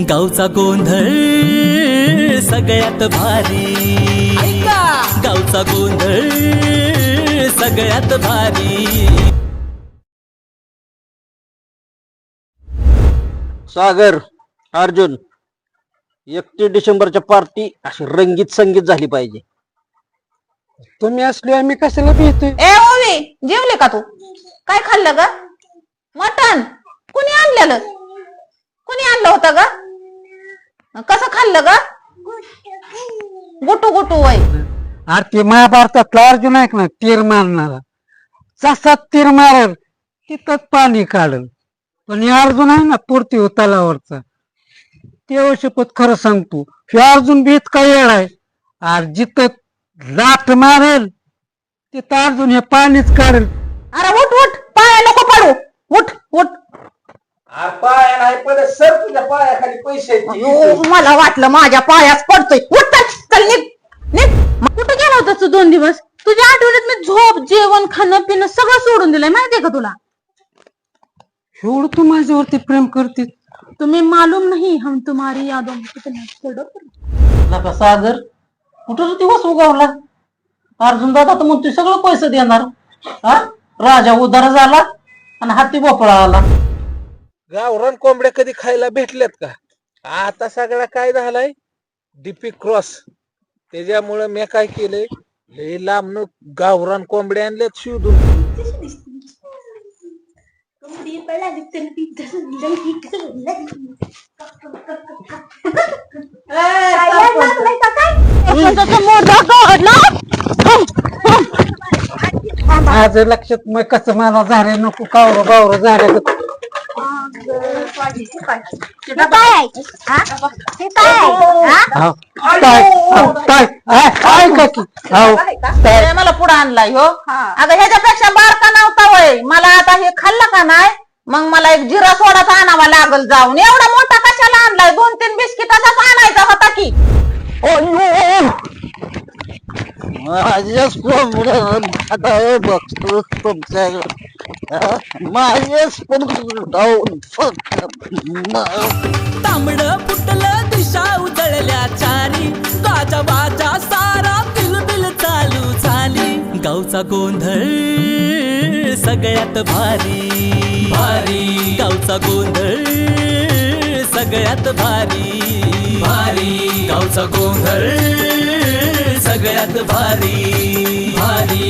गावचा गोंधळ सगळ्यात भारी. गावचा गोंधळ सगळ्यात भारी. सागर अर्जुन एकतीस डिसेंबरच्या पार्टी अशी रंगीत संगीत झाली पाहिजे. तुम्ही असलो आम्ही कशाला भेटतोय ए ओवी जेवले का तू? काय खाल्लं ग? मटण? कुणी आणलेलं? कुणी आणलं होतं ग? कसं खाल्लं ग? गुटू गुटू वय अरे ते महाभारतातला अर्जुन आहे ना तीर मारणारा. जसा तीर मारेल तिथंच पाणी काढल. पण हे अर्जुन आहे ना पूर्ती तलावरचा ते शपथ खरं सांगतो. हे अर्जुन बी इतका येळ आहे. अरे जिथं लाट मारेल तिथं अर्जुन हे पाणीच काढेल. अरे उठ उठ. पाया नको पडू. उठ. पाया नाही पडत सर तुझ्या पायाखाली पैसे अयो, मला वाटलं माझ्या पायास पडतोय. उठ चल, चल निघ निघ. मग कुठे गेला होता तू दोन दिवस? तुझ्या आठवड्यात मी झोप जेवण खाणं पिणं सगळं सोडून दिलंय माहितीये का तुला? एवढं तू माझ्यावरती प्रेम करते. तुम्ही मालूम नहीं हम तुम्हारी यादों में कितना तड़प नका सागर? कुठं दिवस उगवला अर्जुन दादा तर म्हणतोय सगळं पैसे देणार. हा? राजा उदार झाला आणि हाती भोपळा आला. गावरान कोंबड्या कधी खायला भेटल्यात का? आता सगळा काय झालाय? डीपी क्रॉस त्याच्यामुळे मी काय केलंय? लय लांबन गावरान कोंबड्या आणल्यात शिवधून माझं लक्षात मग कसं मला झाडे नको कावर बावर झालं हाव, काय काय काय मला पुढे आणलाय हो. अगं ह्याच्यापेक्षा बारका नव्हता वय. मला आता हे खाल्लं का नाही? मग मला एक जिरा सोडाचा आणावा लागल जाऊन. एवढा मोठा कशाला आणलाय? दोन तीन बिस्किटाचाच आणायचा होता की. माझ्याच कोंबड्या आता हे बघतो तुमच्या जाऊन तांबड फुटलं दिशा उजळल्या चारी गाजा बाजा सारा बिलबिल चालू झाली. गावचा गोंधळ सगळ्यात भारी. भारी. गावचा गोंधळ सगळ्यात भारी. भारी. गावचा गोंधळ सगळ्यात भारी. भारी.